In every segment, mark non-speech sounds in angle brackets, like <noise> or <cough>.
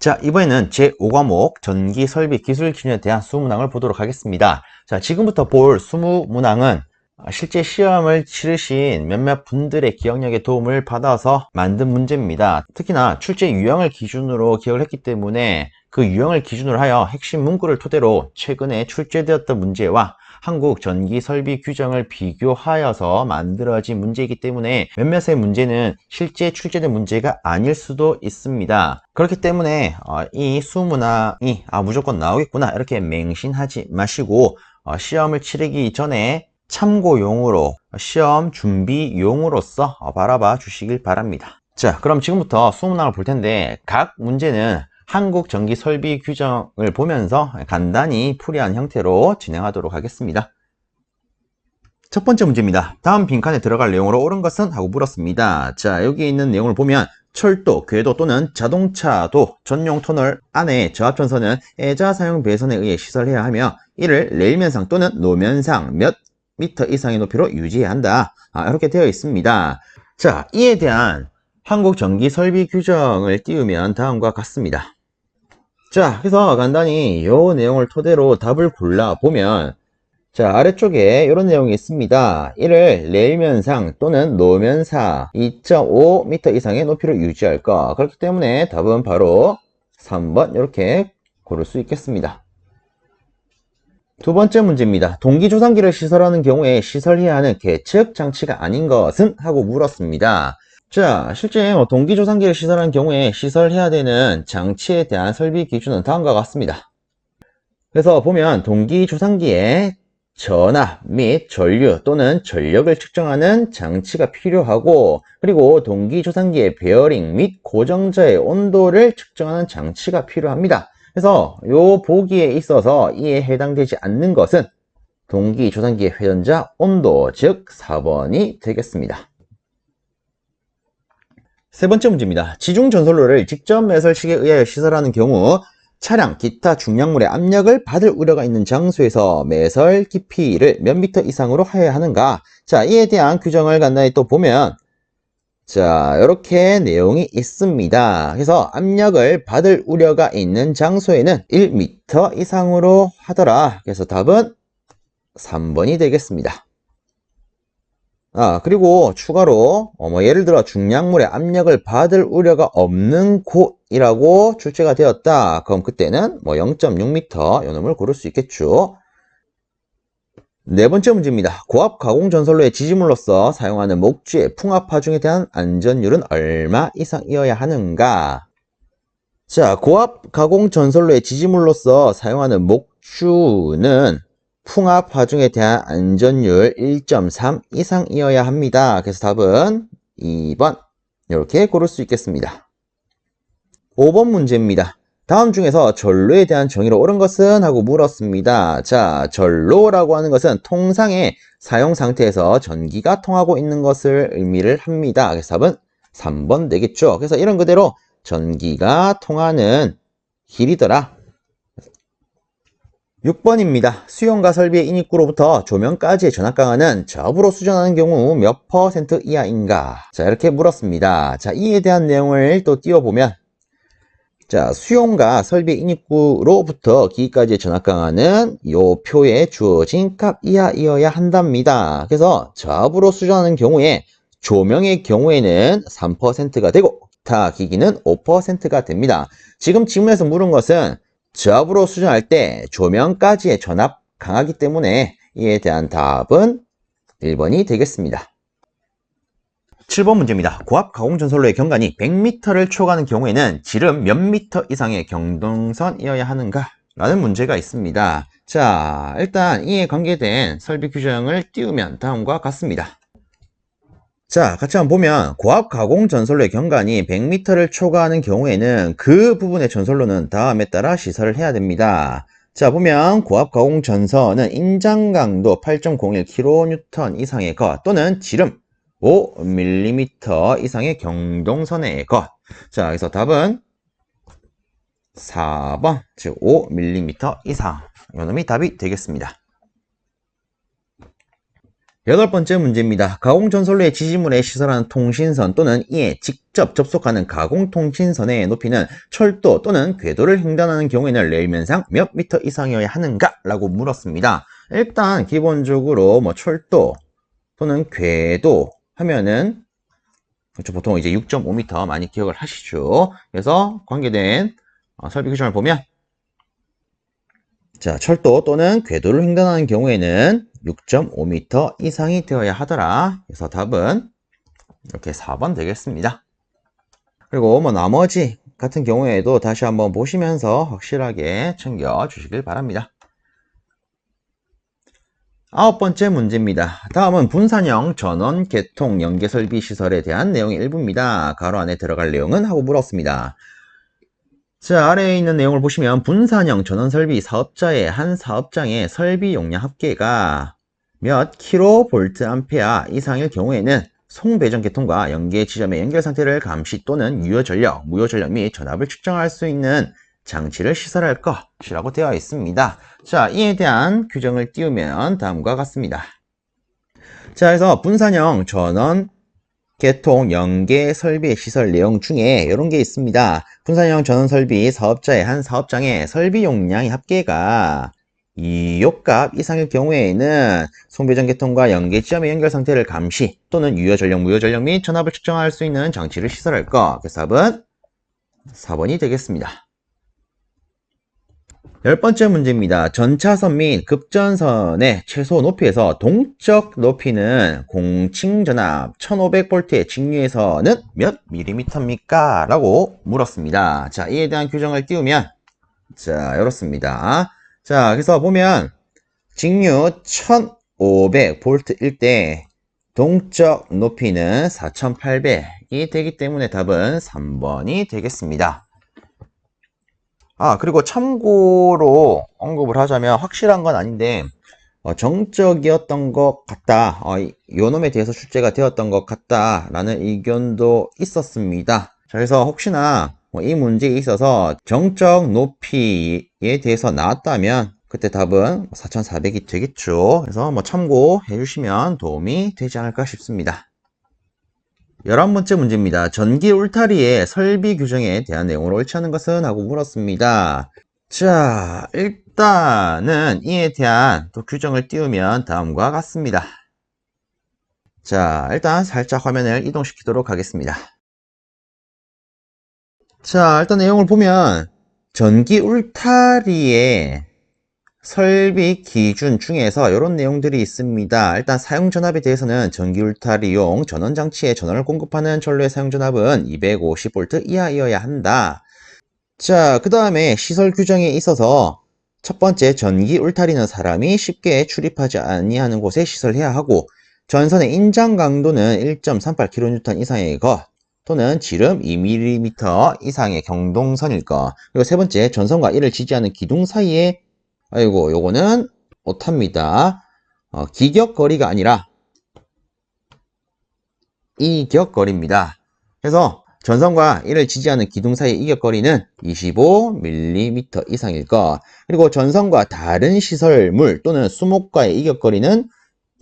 자, 이번에는 제5과목 전기 설비 기술 기준에 대한 수문항을 보도록 하겠습니다. 자, 지금부터 볼 수문항은 실제 시험을 치르신 몇몇 분들의 기억력에 도움을 받아서 만든 문제입니다. 특히나 출제 유형을 기준으로 기억을 했기 때문에 그 유형을 기준으로 하여 핵심 문구를 토대로 최근에 출제되었던 문제와 한국 전기 설비 규정을 비교하여서 만들어진 문제이기 때문에 몇몇의 문제는 실제 출제된 문제가 아닐 수도 있습니다. 그렇기 때문에 어, 이 수문항이 아, 무조건 나오겠구나 이렇게 맹신하지 마시고 어, 시험을 치르기 전에 참고용으로 시험 준비용으로서 어, 바라봐 주시길 바랍니다. 자, 그럼 지금부터 수문항을 볼 텐데 각 문제는 한국 전기 설비 규정을 보면서 간단히 풀이한 형태로 진행하도록 하겠습니다. 첫 번째 문제입니다. 다음 빈칸에 들어갈 내용으로 옳은 것은? 하고 물었습니다. 자, 여기 있는 내용을 보면 철도, 궤도 또는 자동차도 전용 터널 안에 저압전선은 애자 사용 배선에 의해 시설해야 하며 이를 레일면상 또는 노면상 몇 미터 이상의 높이로 유지해야 한다. 아, 이렇게 되어 있습니다. 자, 이에 대한 한국 전기 설비 규정을 띄우면 다음과 같습니다. 자, 그래서 간단히 이 내용을 토대로 답을 골라 보면 자, 아래쪽에 이런 내용이 있습니다. 이를 레일면상 또는 노면사 2.5m 이상의 높이로 유지할 것. 그렇기 때문에 답은 바로 3번 이렇게 고를 수 있겠습니다. 두 번째 문제입니다. 동기조상기를 시설하는 경우에 시설해야 하는 계측 장치가 아닌 것은? 하고 물었습니다. 자, 실제 뭐 동기조상기를 시설하는 경우에 시설해야 되는 장치에 대한 설비 기준은 다음과 같습니다. 그래서 보면 동기조상기에 전압 및 전류 또는 전력을 측정하는 장치가 필요하고 그리고 동기조상기의 베어링 및 고정자의 온도를 측정하는 장치가 필요합니다. 그래서 요 보기에 있어서 이에 해당되지 않는 것은 동기조상기의 회전자 온도 즉 4번이 되겠습니다. 세 번째 문제입니다. 지중 전선로를 직접 매설식에 의하여 시설하는 경우 차량, 기타 중량물의 압력을 받을 우려가 있는 장소에서 매설 깊이를 몇 미터 이상으로 하여야 하는가? 자, 이에 대한 규정을 간단히 또 보면 자, 이렇게 내용이 있습니다. 그래서 압력을 받을 우려가 있는 장소에는 1m 이상으로 하더라. 그래서 답은 3번이 되겠습니다. 아, 그리고 추가로, 어, 뭐, 예를 들어 중량물의 압력을 받을 우려가 없는 곳이라고 출제가 되었다. 그럼 그때는 뭐 0.6m 요 놈을 고를 수 있겠죠. 네 번째 문제입니다. 고압 가공 전선로의 지지물로서 사용하는 목주의 풍압 하중에 대한 안전율은 얼마 이상이어야 하는가? 자, 고압 가공 전선로의 지지물로서 사용하는 목주는 풍압 하중에 대한 안전율 1.3 이상이어야 합니다. 그래서 답은 2번 이렇게 고를 수 있겠습니다. 5번 문제입니다. 다음 중에서 전로에 대한 정의로 옳은 것은? 하고 물었습니다. 자, 전로라고 하는 것은 통상의 사용 상태에서 전기가 통하고 있는 것을 의미를 합니다. 그래서 답은 3번 되겠죠. 그래서 이런 그대로 전기가 통하는 길이더라. 6번입니다. 수용과 설비의 인입구로부터 조명까지의 전압강하는 저압으로 수전하는 경우 몇 퍼센트 이하인가? 자, 이렇게 물었습니다. 자, 이에 대한 내용을 또 띄워보면 자, 수용과 설비 인입구로부터 기기까지의 전압강하는 요 표에 주어진 값 이하이어야 한답니다. 그래서 저압으로 수전하는 경우에 조명의 경우에는 3%가 되고 기타 기기는 5%가 됩니다. 지금 질문에서 물은 것은 저압으로 수정할 때 조명까지의 전압 강하기 때문에 이에 대한 답은 1번이 되겠습니다. 7번 문제입니다. 고압 가공 전선로의 경관이 100m를 초과하는 경우에는 지름 몇 미터 이상의 경동선이어야 하는가? 라는 문제가 있습니다. 자, 일단 이에 관계된 설비 규정을 띄우면 다음과 같습니다. 자, 같이 한번 보면 고압 가공 전선로의 경관이 100m를 초과하는 경우에는 그 부분의 전선로는 다음에 따라 시설을 해야 됩니다. 자, 보면 고압 가공 전선은 인장 강도 8.01kN 이상의 것 또는 지름 5mm 이상의 경동선의 것. 자, 그래서 답은 4번, 즉 5mm 이상. 이놈이 답이 되겠습니다. 여덟 번째 문제입니다. 가공전선로의 지지물에 시설하는 통신선 또는 이에 직접 접속하는 가공통신선의 높이는 철도 또는 궤도를 횡단하는 경우에는 레일면상 몇 미터 이상이어야 하는가? 라고 물었습니다. 일단 기본적으로 뭐 철도 또는 궤도 하면은 그렇죠. 보통 이제 6.5m 많이 기억을 하시죠. 그래서 관계된 어, 설비 규정을 보면 자, 철도 또는 궤도를 횡단하는 경우에는 6.5m 이상이 되어야 하더라. 그래서 답은 이렇게 4번 되겠습니다. 그리고 뭐 나머지 같은 경우에도 다시 한번 보시면서 확실하게 챙겨 주시길 바랍니다. 아홉 번째 문제입니다. 다음은 분산형 전원 개통 연계 설비 시설에 대한 내용의 일부입니다. 가로 안에 들어갈 내용은 하고 물었습니다. 자, 아래에 있는 내용을 보시면 분산형 전원 설비 사업자의 한 사업장의 설비 용량 합계가 몇 킬로볼트 암페아 이상일 경우에는 송배전 계통과 연계 지점의 연결 상태를 감시 또는 유효 전력, 무효 전력 및 전압을 측정할 수 있는 장치를 시설할 것이라고 되어 있습니다. 자, 이에 대한 규정을 띄우면 다음과 같습니다. 자, 그래서 분산형 전원 개통, 연계, 설비, 시설 내용 중에 이런 게 있습니다. 분산형 전원 설비 사업자의 한 사업장의 설비 용량의 합계가 이요값 이상일 경우에는 송배전 계통과 연계 지점의 연결 상태를 감시 또는 유효 전력, 무효 전력 및 전압을 측정할 수 있는 장치를 시설할 것. 그래서 답은 4번이 되겠습니다. 열 번째 문제입니다. 전차선 및 급전선의 최소 높이에서 동적 높이는 공칭 전압 1500V의 직류에서는 몇 밀리미터입니까? 라고 물었습니다. 자, 이에 대한 규정을 띄우면 자, 이렇습니다. 자, 그래서 보면 직류 1500V일 때 동적 높이는 4800이 되기 때문에 답은 3번이 되겠습니다. 아, 그리고 참고로 언급을 하자면 확실한 건 아닌데, 어, 정적이었던 것 같다. 어, 요 놈에 대해서 출제가 되었던 것 같다라는 의견도 있었습니다. 자, 그래서 혹시나 뭐 이 문제에 있어서 정적 높이에 대해서 나왔다면 그때 답은 4,400이 되겠죠. 그래서 뭐 참고해 주시면 도움이 되지 않을까 싶습니다. 11번째 문제입니다. 전기 울타리의 설비 규정에 대한 내용을 옳지 않은 것은? 하고 물었습니다. 자, 일단은 이에 대한 또 규정을 띄우면 다음과 같습니다. 자, 일단 살짝 화면을 이동시키도록 하겠습니다. 자, 일단 내용을 보면 전기 울타리의 설비 기준 중에서 이런 내용들이 있습니다. 일단 사용 전압에 대해서는 전기 울타리용 전원 장치에 전원을 공급하는 전로의 사용 전압은 250V 이하이어야 한다. 자, 그 다음에 시설 규정에 있어서 첫 번째 전기 울타리는 사람이 쉽게 출입하지 아니하는 곳에 시설해야 하고 전선의 인장 강도는 1.38kN 이상의 것 또는 지름 2mm 이상의 경동선일 것 그리고 세 번째 전선과 이를 지지하는 기둥 사이에 아이고 요거는 오탑니다. 어, 기격거리가 아니라 이격거리입니다. 그래서 전선과 이를 지지하는 기둥 사이의 이격거리는 25mm 이상일 것. 그리고 전선과 다른 시설물 또는 수목과의 이격거리는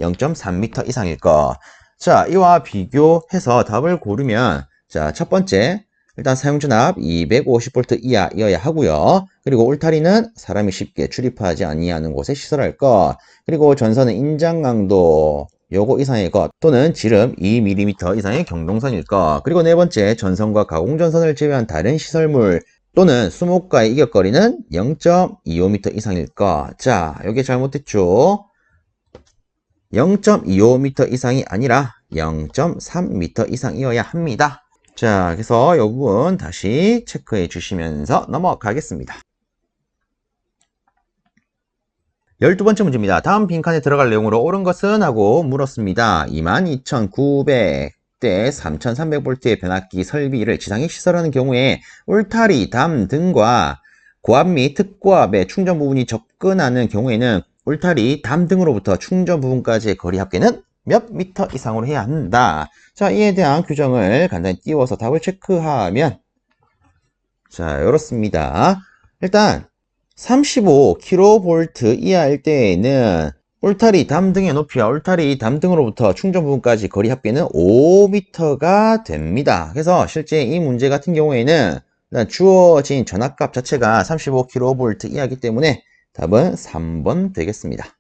0.3m 이상일 것. 자, 이와 비교해서 답을 고르면 자, 첫 번째 일단 사용전압 250V 이하여야 하고요. 그리고 울타리는 사람이 쉽게 출입하지 아니하는 곳에 시설할 것. 그리고 전선은 인장 강도 요거 이상의 것 또는 지름 2mm 이상의 경동선일 것. 그리고 네 번째 전선과 가공전선을 제외한 다른 시설물 또는 수목과의 이격거리는 0.25m 이상일 것. 자, 여기 잘못됐죠? 0.25m 이상이 아니라 0.3m 이상이어야 합니다. 자, 그래서 이 부분 다시 체크해 주시면서 넘어가겠습니다. 열두 번째 문제입니다. 다음 빈칸에 들어갈 내용으로 옳은 것은? 하고 물었습니다. 22,900대 3,300V의 변압기 설비를 지상에 시설하는 경우에 울타리, 담 등과 고압 및 특고압의 충전 부분이 접근하는 경우에는 울타리, 담 등으로부터 충전 부분까지의 거리 합계는 몇 미터 이상으로 해야 한다. 자, 이에 대한 규정을 간단히 띄워서 답을 체크하면 자, 이렇습니다. 일단 35kV 이하일 때에는 울타리 담 등의 높이와 울타리 담 등으로부터 충전 부분까지 거리 합계는 5m가 됩니다. 그래서 실제 이 문제 같은 경우에는 주어진 전압값 자체가 35kV 이하기 때문에 답은 3번 되겠습니다.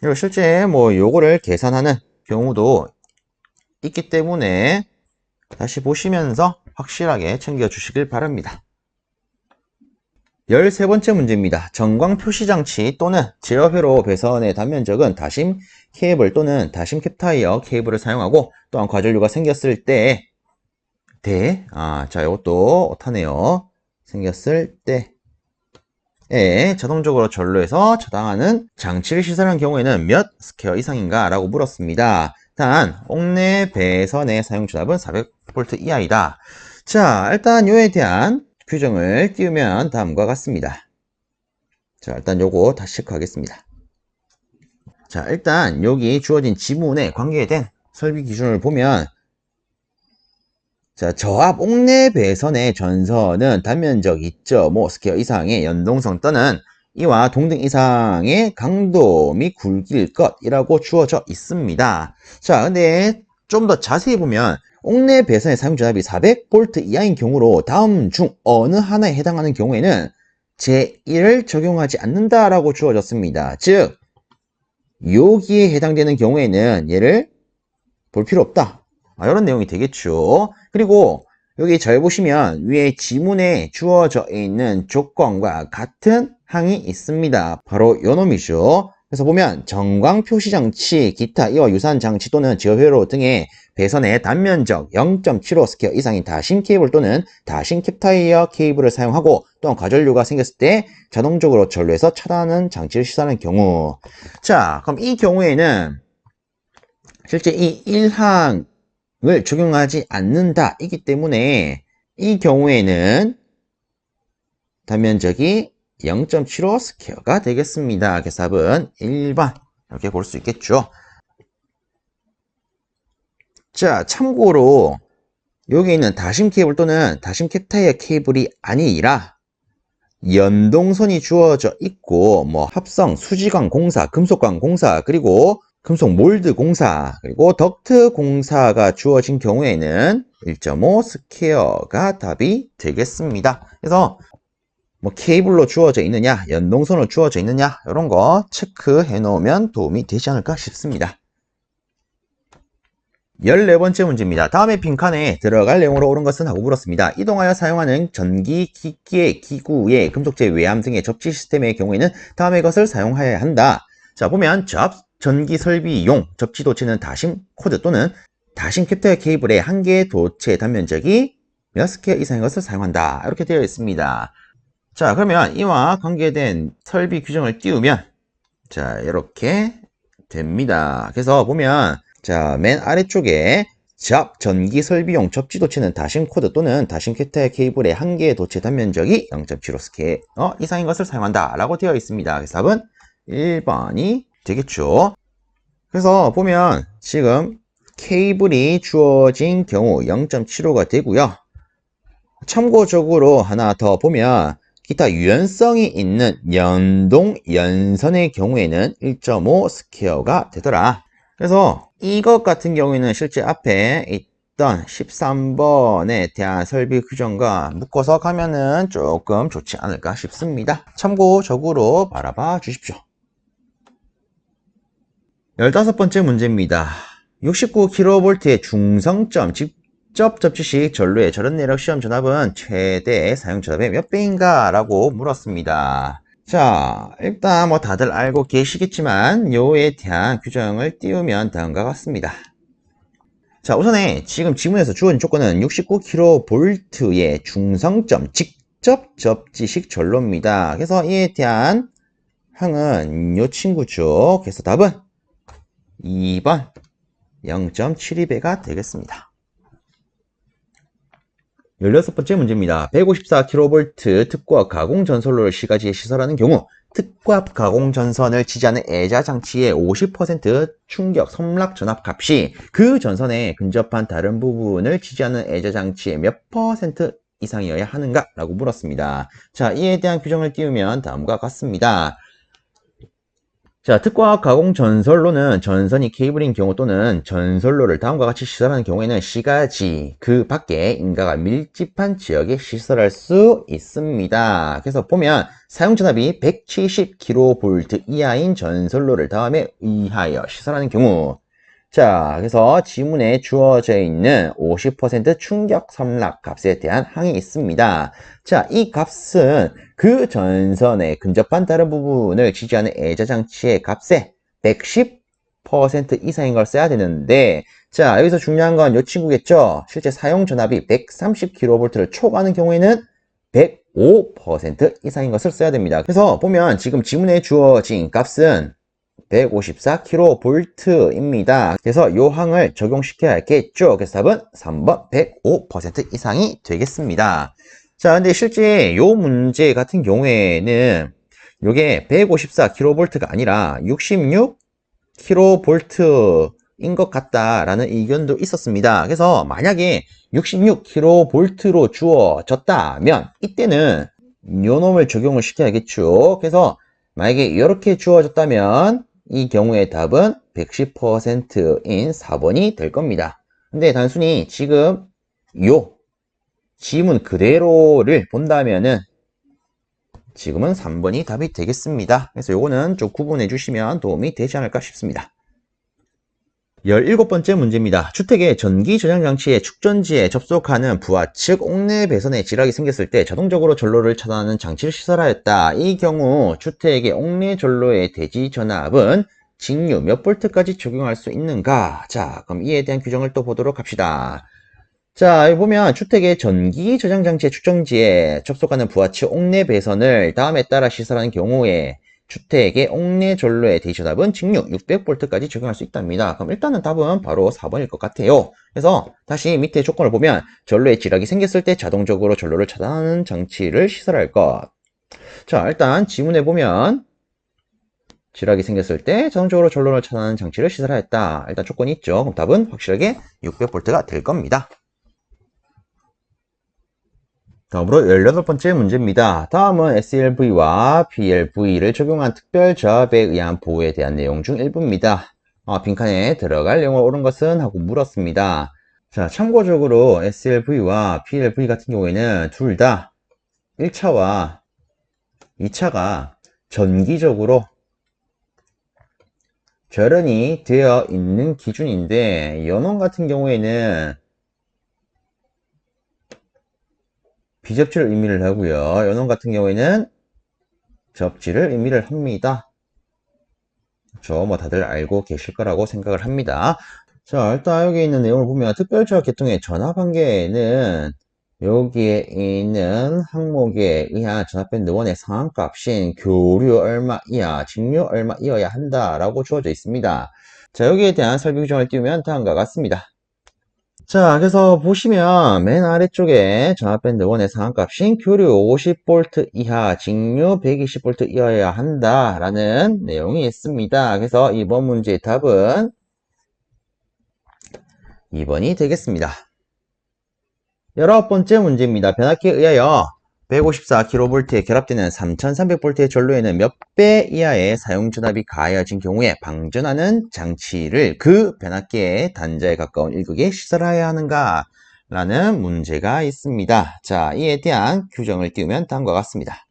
그리고 실제 뭐 요거를 계산하는 경우도 있기 때문에 다시 보시면서 확실하게 챙겨 주시길 바랍니다. 13번째 문제입니다. 전광 표시장치 또는 제어회로 배선의 단면적은 다심 케이블 또는 다심 캡타이어 케이블을 사용하고 또한 과전류가 생겼을 때 대, 아, 자, 이것도 오타네요. 생겼을 때 에 자동적으로 전로해서 차단하는 장치를 시설한 경우에는 몇 스퀘어 이상인가? 라고 물었습니다. 단, 옥내 배선의 사용 전압은 400V 이하이다. 자, 일단 요에 대한 규정을 띄우면 다음과 같습니다. 자, 일단 요거 다시 체크하겠습니다. 자, 일단 여기 주어진 지문에 관계된 설비 기준을 보면 자, 저압 옥내 배선의 전선은 단면적 2.5 스퀘어 이상의 연동성 또는 이와 동등 이상의 강도 및 굵기일 것이라고 주어져 있습니다. 자, 근데 좀 더 자세히 보면 옥내 배선의 사용 전압이 400V 이하인 경우로 다음 중 어느 하나에 해당하는 경우에는 제1을 적용하지 않는다라고 주어졌습니다. 즉, 여기에 해당되는 경우에는 얘를 볼 필요 없다. 아, 이런 내용이 되겠죠. 그리고 여기 잘 보시면 위에 지문에 주어져 있는 조건과 같은 항이 있습니다. 바로 요 놈이죠. 그래서 보면 전광 표시 장치, 기타 이와 유사한 장치 또는 제어회로 등의 배선의 단면적 0.75 스퀘어 이상인 다신 케이블 또는 다신 캡타이어 케이블을 사용하고 또한 과전류가 생겼을 때 자동적으로 전로해서 차단하는 장치를 시사하는 경우 자 그럼 이 경우에는 실제 이 1항 을 적용하지 않는다 이기 때문에 이 경우에는 단면적이 0.75 스퀘어가 되겠습니다. 그래서 답은 1번 이렇게 볼 수 있겠죠. 자, 참고로 여기 있는 다심 케이블 또는 다심 캡타이어 케이블이 아니라 연동선이 주어져 있고 뭐 합성 수지광 공사, 금속광 공사, 그리고 금속 몰드 공사, 그리고 덕트 공사가 주어진 경우에는 1.5 스퀘어가 답이 되겠습니다. 그래서 뭐 케이블로 주어져 있느냐, 연동선으로 주어져 있느냐 이런 거 체크해 놓으면 도움이 되지 않을까 싶습니다. 14번째 문제입니다. 다음에 빈칸에 들어갈 내용으로 옳은 것은 하고 물었습니다. 이동하여 사용하는 전기 기기의 기구의 금속재 외암 등의 접지 시스템의 경우에는 다음의 것을 사용해야 한다. 자 보면 접 전기 설비용 접지 도체는 다심 코드 또는 다심 캡터 케이블의 한 개의 도체 단면적이 몇 스퀘어 이상의 것을 사용한다. 이렇게 되어 있습니다. 자 그러면 이와 관계된 설비 규정을 띄우면 자 이렇게 됩니다. 그래서 보면 자, 맨 아래쪽에 잡 전기 설비용 접지 도체는 다신 코드 또는 다신 캡타 케이블의 한 개의 도체 단면적이 0.75 스케어 이상인 것을 사용한다 라고 되어 있습니다. 그래서 답은 1번이 되겠죠. 그래서 보면 지금 케이블이 주어진 경우 0.75가 되고요. 참고적으로 하나 더 보면 기타 유연성이 있는 연동 연선의 경우에는 1.5 스퀘어가 되더라. 그래서 이것 같은 경우에는 실제 앞에 있던 13번에 대한 설비 규정과 묶어서 가면은 조금 좋지 않을까 싶습니다. 참고적으로 바라봐 주십시오. 15번째 문제입니다. 69kV의 중성점 직접 접지식 전류의 절연 내력 시험 전압은 최대 사용 전압의 몇 배인가? 라고 물었습니다. 자, 일단 뭐 다들 알고 계시겠지만 요에 대한 규정을 띄우면 다음과 같습니다. 자, 우선에 지금 지문에서 주어진 조건은 69kV의 중성점 직접 접지식 전로입니다. 그래서 이에 대한 항은 요 친구죠. 그래서 답은 2번 0.72배가 되겠습니다. 16번째 문제입니다. 154kV 특과 가공 전선로를 시가지에 시설하는 경우 특과 가공 전선을 지지하는 애자 장치의 50% 충격 섬락 전압 값이 그 전선에 근접한 다른 부분을 지지하는 애자 장치의 몇 퍼센트 이상이어야 하는가? 라고 물었습니다. 자, 이에 대한 규정을 띄우면 다음과 같습니다. 자, 특과 가공 전선로는 전선이 케이블인 경우 또는 전선로를 다음과 같이 시설하는 경우에는 시가지 그 밖에 인가가 밀집한 지역에 시설할 수 있습니다. 그래서 보면 사용 전압이 170kV 이하인 전선로를 다음에 의하여 시설하는 경우 자, 그래서 지문에 주어져 있는 50% 충격 섬락 값에 대한 항이 있습니다. 자, 이 값은 그 전선에 근접한 다른 부분을 지지하는 애자 장치의 값의 110% 이상인 걸 써야 되는데, 자, 여기서 중요한 건 이 친구겠죠? 실제 사용 전압이 130kV를 초과하는 경우에는 105% 이상인 것을 써야 됩니다. 그래서 보면 지금 지문에 주어진 값은 154kV입니다. 그래서 이 항을 적용시켜야 할겠죠. 그래서 답은 3번 105% 이상이 되겠습니다. 자, 근데 실제 이 문제 같은 경우에는 이게 154kV가 아니라 66kV인 것 같다라는 의견도 있었습니다. 그래서 만약에 66kV로 주어졌다면 이때는 요 놈을 적용을 시켜야겠죠. 그래서 만약에 이렇게 주어졌다면 이 경우의 답은 110%인 4번이 될 겁니다. 근데 단순히 지금 요 지문 그대로를 본다면은 지금은 3번이 답이 되겠습니다. 그래서 요거는 좀 구분해 주시면 도움이 되지 않을까 싶습니다. 17번째 문제입니다. 주택의 전기 저장 장치의 축전지에 접속하는 부하 측 옥내 배선에 지락이 생겼을 때 자동적으로 전로를 차단하는 장치를 시설하였다. 이 경우 주택의 옥내 전로의 대지 전압은 직류 몇 볼트까지 적용할 수 있는가? 자, 그럼 이에 대한 규정을 또 보도록 합시다. 자, 여기 보면 주택의 전기 저장 장치의 축전지에 접속하는 부하 측 옥내 배선을 다음에 따라 시설하는 경우에 주택의 옥내 전로의 대시답은 직류 600V까지 적용할 수 있답니다. 그럼 일단은 답은 바로 4번일 것 같아요. 그래서 다시 밑에 조건을 보면 전로에 지락이 생겼을 때 자동적으로 전로를 차단하는 장치를 시설할 것. 자, 일단 지문에 보면 지락이 생겼을 때 자동적으로 전로를 차단하는 장치를 시설하였다. 일단 조건이 있죠. 그럼 답은 확실하게 600V가 될 겁니다. 다음으로 18번째 문제입니다. 다음은 SLV와 PLV를 적용한 특별 저압에 의한 보호에 대한 내용 중 일부입니다. 어, 빈칸에 들어갈 내용을 옳은 것은 하고 물었습니다. 자, 참고적으로 SLV와 PLV 같은 경우에는 둘 다 1차와 2차가 전기적으로 결연이 되어 있는 기준인데 연원 같은 경우에는 비접지를 의미를 하고요. 연원 같은 경우에는 접지를 의미를 합니다. 그렇죠. 뭐 다들 알고 계실 거라고 생각을 합니다. 자, 일단 여기 있는 내용을 보면 특별조합 계통의 전압한계는 여기에 있는 항목에 의한 전압밴드 1의 상한값인 교류 얼마 이하, 직류 얼마 이어야 한다라고 주어져 있습니다. 자, 여기에 대한 설명 규정을 띄우면 다음과 같습니다. 자, 그래서 보시면 맨 아래쪽에 전압밴드 1의 상한값인 교류 50V 이하, 직류 120V 이어야 한다라는 내용이 있습니다. 그래서 이번 문제의 답은 2번이 되겠습니다. 열아홉 번째 문제입니다. 변압기에 의하여 154kV에 결합되는 3300V의 전로에는 몇 배 이하의 사용 전압이 가해진 경우에 방전하는 장치를 그 변압기의 단자에 가까운 일극에 시설하여야 하는가? 라는 문제가 있습니다. 자, 이에 대한 규정을 띄우면 다음과 같습니다.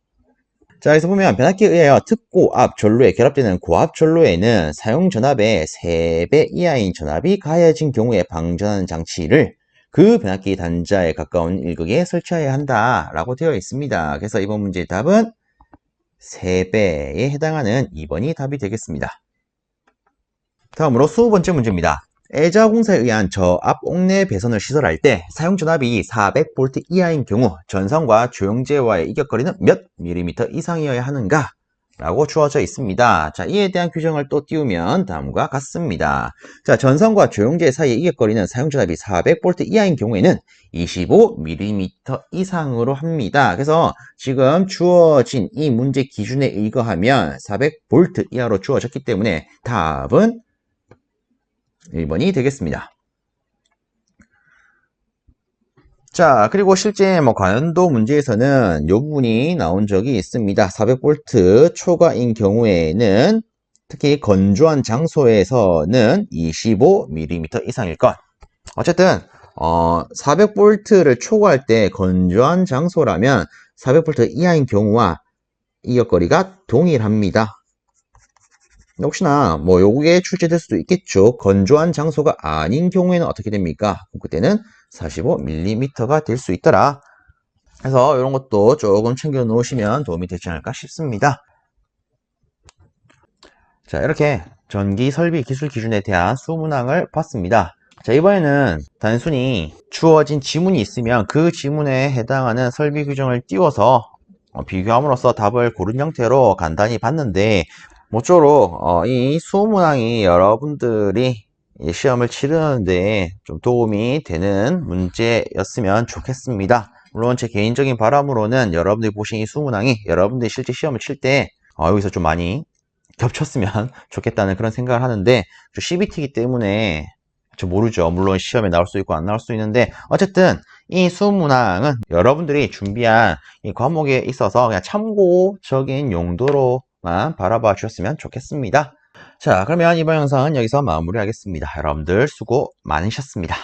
자, 여기서 보면 변압기에 의하여 특고압 전로에 결합되는 고압 전로에는 사용 전압의 3배 이하인 전압이 가해진 경우에 방전하는 장치를 그 변압기 단자에 가까운 일극에 설치해야 한다라고 되어 있습니다. 그래서 이번 문제의 답은 3배에 해당하는 2번이 답이 되겠습니다. 다음으로 20번째 문제입니다. 애자공사에 의한 저압 옥내 배선을 시설할 때 사용 전압이 400V 이하인 경우 전선과 조영제와의 이격거리는 몇 밀리미터 이상이어야 하는가? 라고 주어져 있습니다. 자, 이에 대한 규정을 또 띄우면 다음과 같습니다. 자, 전선과 조영제 사이의 이격거리는 사용 전압이 400V 이하인 경우에는 25mm 이상으로 합니다. 그래서 지금 주어진 이 문제 기준에 의거하면 400V 이하로 주어졌기 때문에 답은 1번이 되겠습니다. 자, 그리고 실제 뭐 관연도 문제에서는 이 부분이 나온 적이 있습니다. 400V 초과인 경우에는 특히 건조한 장소에서는 25mm 이상일 것. 어쨌든 어, 400V를 초과할 때 건조한 장소라면 400V 이하인 경우와 이격거리가 동일합니다. 혹시나 뭐 요게 출제될 수도 있겠죠. 건조한 장소가 아닌 경우에는 어떻게 됩니까? 그때는 45mm가 될 수 있더라. 그래서 이런 것도 조금 챙겨 놓으시면 도움이 되지 않을까 싶습니다. 자, 이렇게 전기 설비 기술 기준에 대한 수문항을 봤습니다. 자, 이번에는 단순히 주어진 지문이 있으면 그 지문에 해당하는 설비 규정을 띄워서 어, 비교함으로써 답을 고른 형태로 간단히 봤는데 모쪼록 어, 이 수문항이 여러분들이 이 시험을 치르는데 좀 도움이 되는 문제였으면 좋겠습니다. 물론 제 개인적인 바람으로는 여러분들이 보신 이 수문항이 여러분들이 실제 시험을 칠 때 어, 여기서 좀 많이 겹쳤으면 <laughs> 좋겠다는 그런 생각을 하는데 저 CBT이기 때문에 저 모르죠. 물론 시험에 나올 수 있고 안 나올 수 있는데 어쨌든 이 수문항은 여러분들이 준비한 이 과목에 있어서 그냥 참고적인 용도로 만 바라봐 주셨으면 좋겠습니다. 자, 그러면 이번 영상은 여기서 마무리하겠습니다. 여러분들 수고 많으셨습니다.